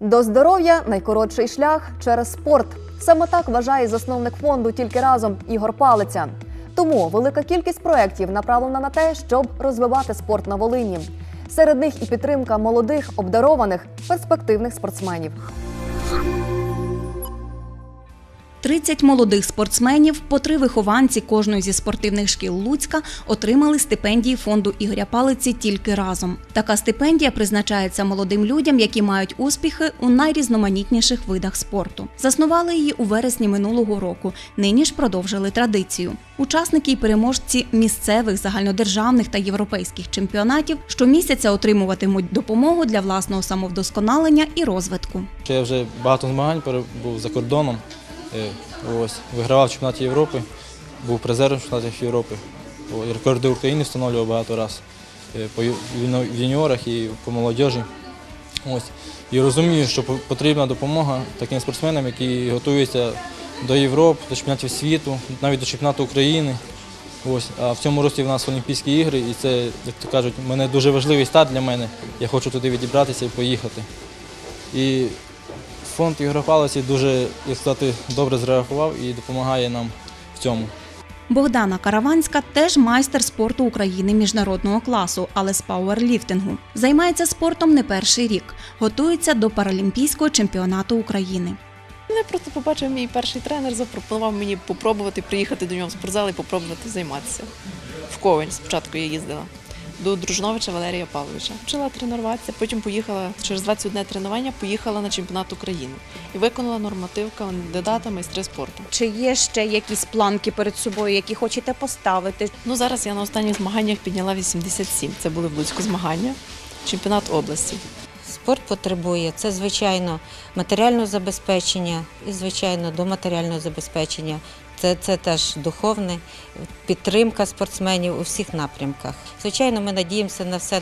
До здоров'я найкоротший шлях через спорт. Саме так вважає засновник фонду тільки разом Ігор Палиця. Тому велика кількість проєктів направлена на те, щоб розвивати спорт на Волині. Серед них і підтримка молодих, обдарованих, перспективних спортсменів. 30 молодих спортсменів, по три вихованці кожної зі спортивних шкіл Луцька, отримали стипендії фонду Ігоря Палиці тільки разом. Така стипендія призначається молодим людям, які мають успіхи у найрізноманітніших видах спорту. Заснували її у вересні минулого року. Нині ж продовжили традицію. Учасники і переможці місцевих, загальнодержавних та європейських чемпіонатів щомісяця отримуватимуть допомогу для власного самовдосконалення і розвитку. Я вже багато змагань перебув за кордоном. Е, Ось, вигравав в чемпіонаті Європи, був призером чемпіонатів Європи. Рекорди України встановлював багато разів е, в юніорах і по молодіжі. Ось. І розумію, що потрібна допомога таким спортсменам, які готуються до Європи, до чемпіонатів світу, навіть до чемпіонату України. Ось. А в цьому році в нас Олімпійські ігри, і це, як то кажуть, мене дуже важливий старт для мене. Я хочу туди відібратися і поїхати. І фонд Ігоря Палиці дуже, як сказати, добре зреагував і допомагає нам в цьому. Богдана Караванська теж майстер спорту України міжнародного класу, але з пауерліфтингу. Займається спортом не перший рік. Готується до паралімпійського чемпіонату України. Мене просто побачив мій перший тренер, запропонував мені попробувати приїхати до нього в спортзал і попробувати займатися. В Ковень спочатку я їздила до Дружновича Валерія Павловича. Почала тренуватися, потім поїхала через 21 тренування, поїхала на чемпіонат України і виконала норматив кандидата майстри спорту. Чи є ще якісь планки перед собою, які хочете поставити? Ну зараз я на останніх змаганнях підняла 87. Це були в Луцьку змагання, чемпіонат області. Спорт потребує це, звичайно, матеріального забезпечення і, звичайно, до матеріального забезпечення. Це, це теж духовне, підтримка спортсменів у всіх напрямках. Звичайно, ми надіємося на все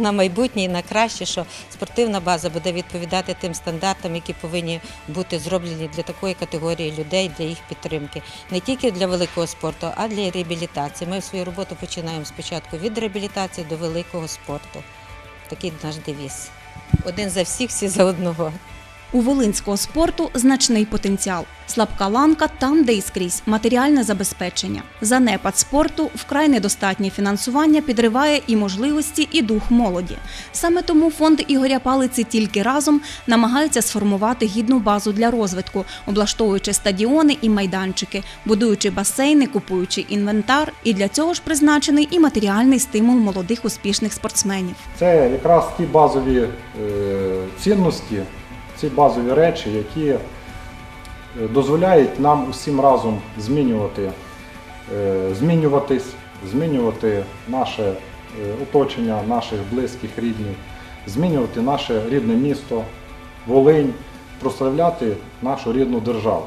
на майбутнє і на краще, що спортивна база буде відповідати тим стандартам, які повинні бути зроблені для такої категорії людей, для їх підтримки. Не тільки для великого спорту, а для реабілітації. Ми свою роботу починаємо спочатку від реабілітації до великого спорту. Такий наш девіз. Один за всіх, всі за одного. У волинського спорту значний потенціал. Слабка ланка там, де і скрізь матеріальне забезпечення. Занепад спорту, вкрай недостатнє фінансування підриває і можливості, і дух молоді. Саме тому фонд Ігоря Палиці тільки разом намагаються сформувати гідну базу для розвитку, облаштовуючи стадіони і майданчики, будуючи басейни, купуючи інвентар. І для цього ж призначений і матеріальний стимул молодих успішних спортсменів. Це якраз ті базові е, цінності, ці базові речі, які е, дозволяють нам усім разом змінювати, е, змінюватись, змінювати наше е, оточення, наших близьких, рідних, змінювати наше рідне місто, Волинь, прославляти нашу рідну державу.